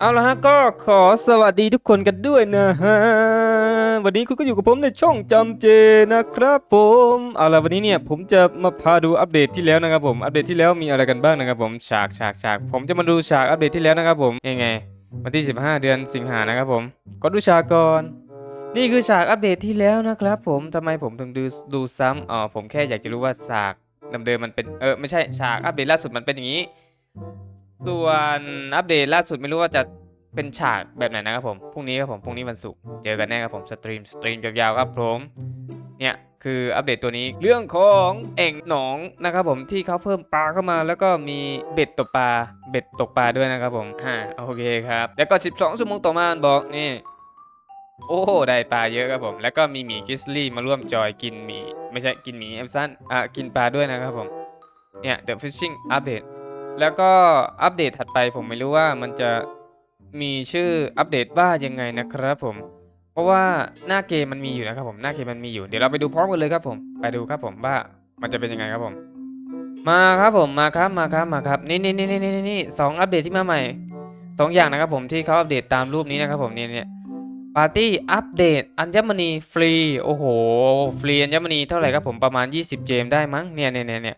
เอาละฮะก็ขอสวัสดีทุกคนกันด้วยนะฮะ วันนี้คุณก็อยู่กับผมในช่องจำเจนะครับผมเอาละวันนี้เนี่ยผมจะมาพาดูอัปเดตที่แล้วนะครับผมอัปเดตที่แล้วมีอะไรกันบ้างนะครับผมฉากฉากฉากผมจะมาดูฉากอัปเดตที่แล้วนะครับผมยังไงวันที่ 15 เดือนสิงหานะครับผมก็ดูฉากก่อน นี่คือฉากอัปเดตที่แล้วนะครับผมทำไมผมถึงดูดูซ้ำอ๋อผมแค่อยากจะรู้ว่าฉากเดิมๆมันเป็นเออไม่ใช่ฉากอัปเดตล่าสุดมันเป็นอย่างนี้ ส่วนอัปเดตล่าสุดไม่รู้ว่าจะเป็นฉากแบบไหนนะครับผม พรุ่งนี้ครับผม พรุ่งนี้วันศุกร์ เจอกันแน่ครับผม สตรีม สตรีมยาวๆครับผม เนี่ยคืออัปเดตตัวนี้ เรื่องของเอ่งหนองนะครับผมที่เขาเพิ่มปลาเข้ามา แล้วก็มีเบ็ดตกปลา เบ็ดตกปลาด้วยนะครับผม อ่า โอเคครับ แล้วก็ 12ชั่วโมงต่อมาบอกนี่ โอ้ได้ปลาเยอะครับผม แล้วก็มีหมีคิสลี่มาร่วมจอยกินหมี ไม่ใช่กินหมีเอฟซันอะกินปลาด้วยนะครับผม เนี่ย The Fishing Update แล้วก็อัปเดตถัดไปผมไม่รู้ว่ามันจะมีชื่ออัปเดตว่ายังไงนะครับผม เพราะว่าหน้าเกมมันมีอยู่นะครับผมหน้าเกมมันมีอยู่เดี๋ยวเราไปดูพร้อมกันเลยครับผมไปดูครับผมว่ามันจะเป็นยังไงครับผม มาครับผมมาครับมาครับมาครับนี่นี่นี่นี่นี่นี่สองอัปเดตที่มาใหม่สองอย่างนะครับผมที่เขาอัปเดตตามรูปนี้นะครับผมเนี่ยเนี่ยปาร์ตี้อัปเดตอัญมณีฟรีโอ้โหฟรีอัญมณีเท่าไหร่ครับผมประมาณ 20 เจมได้มั้งเนี่ยเนี่ยเนี่ยเนี่ย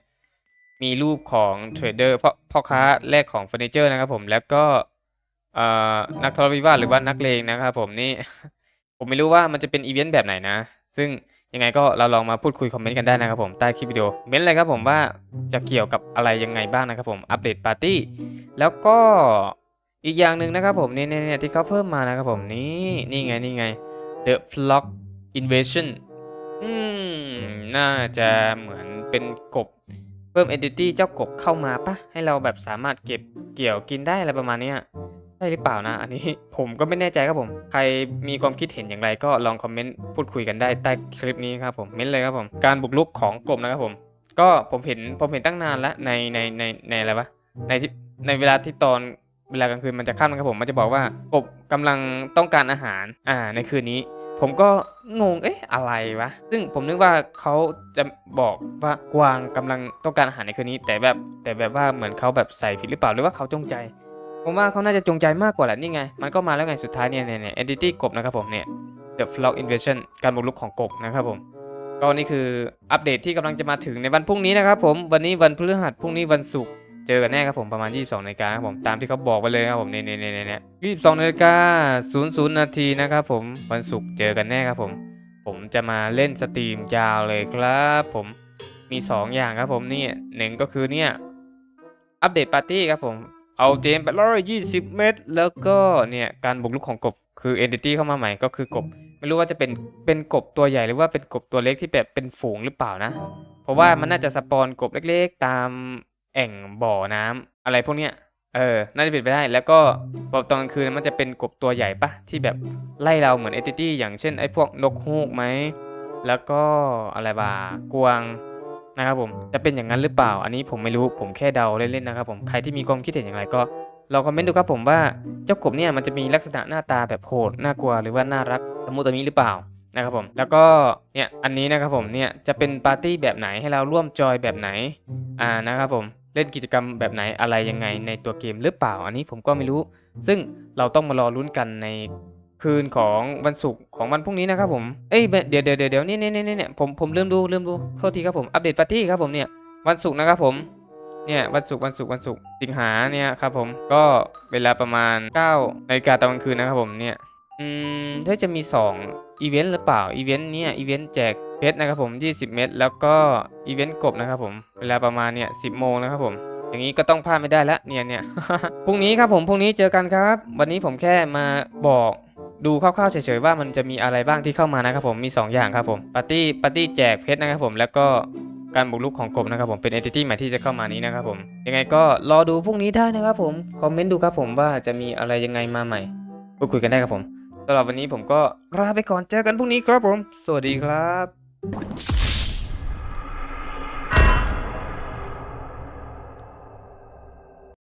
มีรูปของเทรดเดอร์พ่อพ่อค้าแลกของเฟอร์นิเจอร์นะครับผมแล้วก็นักทรวิวาทหรือว่านักเลงนะครับผมนี่ ผมไม่รู้ว่ามันจะเป็นอีเวนต์แบบไหนนะ ซึ่งยังไงก็เราลองมาพูดคุยคอมเมนต์กันได้นะครับผมใต้คลิปวิดีโอเม้นต์เลยครับผมว่าจะเกี่ยวกับอะไรยังไงบ้างนะครับผมอัปเดตปาร์ตี้แล้วก็อีกอย่างหนึ่งนะครับผมนี่เนี่ยที่เขาเพิ่มมานะครับผมนี่นี่ไงนี่ไง The Flock Invasion อืมน่าจะเหมือนเป็นกบ เพิ่ม entity เจ้ากบเข้ามาปะให้เราแบบสามารถเก็บเกี่ยวกินได้อะไรประมาณนี้ใช่หรือเปล่านะ อันนี้ผมก็ไม่แน่ใจครับผม ใครมีความคิดเห็นอย่างไรก็ลองคอมเมนต์พูดคุยกันได้ใต้คลิปนี้ครับผมเม้นเลยครับผม การบุกรุกของกบนะครับผม ก็ผมเห็นผมเห็นตั้งนานแล้วในในในในอะไรวะในในเวลาที่ตอนเวลากลางคืนมันจะค่ำนะครับผมมันจะบอกว่ากบกำลังต้องการอาหารอ่าในคืนนี้ ผมก็งง เอ๊ะ อะไรวะ ซึ่งผมนึกว่าเขาจะบอกว่ากวางกำลังต้องการอาหารในคืนนี้ แต่แบบแต่แบบว่าเหมือนเขาแบบใส่ผิดหรือเปล่าหรือว่าเขาจงใจ ผมว่าเขาน่าจะจงใจมากกว่าแหละนี่ไง มันก็มาแล้วไงสุดท้ายเนี่ยเนี่ยเนี่ย entity กบนะครับผมเนี่ย the flock invasion การบุกรุกของกบนะครับผมก็นี่คืออัปเดตที่กำลังจะมาถึงในวันพรุ่งนี้นะครับผมวันนี้วันพฤหัสพรุ่งนี้วันศุกร์ เจอกันแน่ครับผมประมาณ 22นาฬิกานะครับผมตามที่เขาบอกไปเลยครับผมเนี่ยเนี่ยเนี่ยเนี่ย22นาฬิกา00นาทีนะครับผมวันศุกร์เจอกันแน่ครับผม ผมจะมาเล่นสตรีมยาวเลยครับผมมี 2 อย่างครับผมนี่หนึ่งก็คือเนี่ยอัปเดตปาร์ตี้ครับผมเอาเจมไปร้อยยี่สิบเมตร แล้วก็เนี่ยการบุกรุกของกบคือ entity เข้ามาใหม่ก็คือกบ ไม่รู้ว่าจะเป็นเป็นกบตัวใหญ่หรือว่าเป็นกบตัวเล็กที่แบบเป็นฝูงหรือเปล่านะ เพราะว่ามันน่าจะสปอนกบเล็กๆ ตาม แอ่งบ่อน้ำอะไรพวกเนี้ยเออ น่าจะเป็นไปได้ แล้วก็พอตอนกลางคืนมันจะเป็นกบตัวใหญ่ปะที่แบบไล่เราเหมือนเอติตี้อย่างเช่นไอ้พวกนกฮูกไหม แล้วก็อะไรบ้ากวางนะครับผม จะเป็นอย่างนั้นหรือเปล่า อันนี้ผมไม่รู้ ผมแค่เดาเล่นๆนะครับผม ใครที่มีความคิดเห็นอย่างไรก็ลองคอมเมนต์ดูครับผมว่าเจ้ากบเนี่ยมันจะมีลักษณะหน้าตาแบบโหดน่ากลัวหรือว่าน่ารักตะมุตะมิหรือเปล่านะครับผมแล้วก็เนี่ยอันนี้นะครับผมเนี่ยจะเป็นปาร์ตี้แบบไหนให้เราร่วมจอยแบบไหนอ่านะครับผม เล่นกิจกรรมแบบไหนอะไรยังไงในตัวเกมหรือเปล่าอันนี้ผมก็ไม่รู้ ซึ่งเราต้องมารอลุ้นกันในคืนของวันศุกร์ของวันพรุ่งนี้นะครับผมเอ้ยเดี๋ยวเดี๋ยวเดี๋ยวเดี๋ยวนี่นี่นี่นี่ผมผมลืมดูลืมดูโทษทีครับผมอัปเดตปาร์ตี้ครับผมเนี่ยวันศุกร์นะครับผมเนี่ยวันศุกร์วันศุกร์วันศุกร์สิงหาเนี่ยครับผมก็เวลาประมาณ9นาฬิกาตอนกลางคืนนะครับผมเนี่ยอืมถ้าจะมี 2 อีเวนต์หรือเปล่าอีเวนต์เนี่ยอีเวนต์แจกเพชรนะครับผม 20 เม็ดแล้วก็อีเวนต์กบนะครับผมเวลาประมาณเนี่ย10โมงนะครับผมอย่างนี้ก็ต้องพลาดไม่ได้ละเนี่ยเนี่ยพรุ่งนี้ครับผมพรุ่งนี้เจอกันครับ วันนี้ผมแค่มาบอกดูคร่าวๆเฉยๆว่ามันจะมีอะไรบ้างที่เข้ามานะครับผมมี 2 อย่างครับผมปาร์ตี้ปาร์ตี้แจกเพชรนะครับผมแล้วก็การบุกรุกของกบนะครับผมเป็นเอนติตี้ใหม่ที่จะเข้ามานี้นะครับผมยังไงก็รอดูพรุ่งนี้ได้นะครับผมคอมเมนต์ดูครับผมว่าจะมีอะไรยังไงมาใหม่พูดคุยกันได้ครับผม สำหรับวันนี้ผมก็ลาไปก่อนเจอกันพรุ่งนี้ครับผม สวัสดีครับ